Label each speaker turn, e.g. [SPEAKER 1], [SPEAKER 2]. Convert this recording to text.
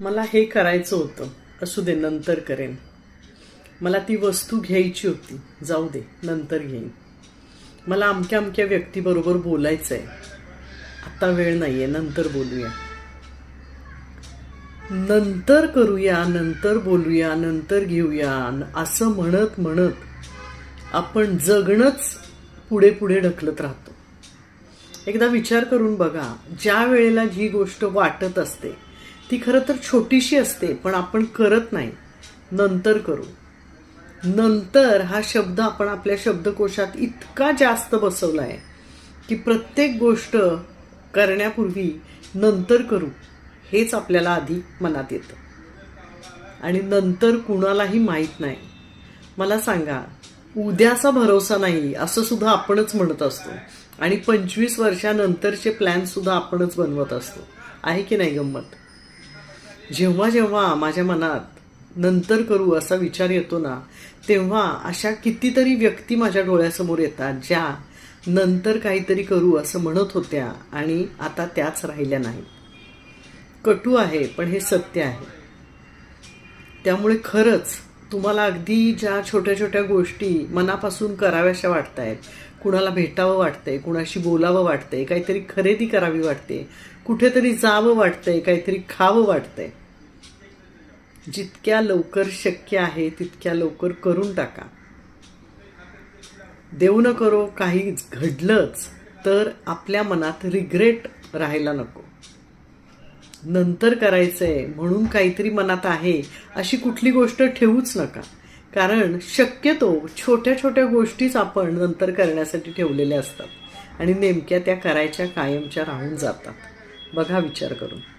[SPEAKER 1] मला हे करायचं होतं. असू दे नंतर करेन. मला ती वस्तू घ्यायची होती. जाऊ दे नंतर घेईन. मला अमक्या अमक्या व्यक्तीबरोबर बोलायचं आहे आत्ता वेळ नाही आहे नंतर बोलूया. नंतर करूया नंतर बोलूया नंतर घेऊया. असं म्हणत म्हणत आपण जगणंच पुढे पुढे ढकलत राहतो. एकदा विचार करून बघा ज्या वेळेला जी गोष्ट वाटत असते ती खरं तर छोटीशी असते पण आपण करत नाही. नंतर करू. नंतर हा शब्द आपण आपल्या शब्दकोशात इतका जास्त बसवला आहे की प्रत्येक गोष्ट करण्यापूर्वी नंतर करू हेच आपल्याला आधी मनात येतं. आणि नंतर कुणालाही माहीत नाही. मला सांगा उद्याचा भरोसा नाही असं सुद्धा आपणच म्हणत असतो. आणि पंचवीस वर्षानंतरचे प्लॅनसुद्धा आपणच बनवत असतो. आहे की नाही गंमत? जेव्हा जेव्हा माझ्या मनात नंतर करू असा विचार येतो ना तेव्हा अशा कितीतरी व्यक्ती माझ्या डोळ्यासमोर येतात ज्या नंतर काहीतरी करू असं म्हणत होत्या आणि आता त्याच राहिल्या नाहीत. कटू आहे पण हे सत्य आहे. त्यामुळे खरंच तुम्हाला अगदी ज्या छोट्या छोट्या गोष्टी मनापासून कराव्याशा वाटत आहेत कुणाला भेटावं वाटतंय कुणाशी बोलावं वाटतंय काहीतरी खरेदी करावी वाटते कुठेतरी जावं वाटतंय काहीतरी खावं वाटतंय जितक्या लवकर शक्य आहे तितक्या लवकर करून टाका. देऊ न करो काही घडलंच तर आपल्या मनात रिग्रेट राहायला नको. नंतर करायचं आहे म्हणून काहीतरी मनात आहे अशी कुठली गोष्ट ठेवूच नका. कारण शक्यतो छोट्या छोट्या गोष्टीच आपण नंतर करण्यासाठी ठेवलेल्या असतात आणि नेमक्या त्या करायच्या कायमच्या राहून जातात. बघा विचार करून.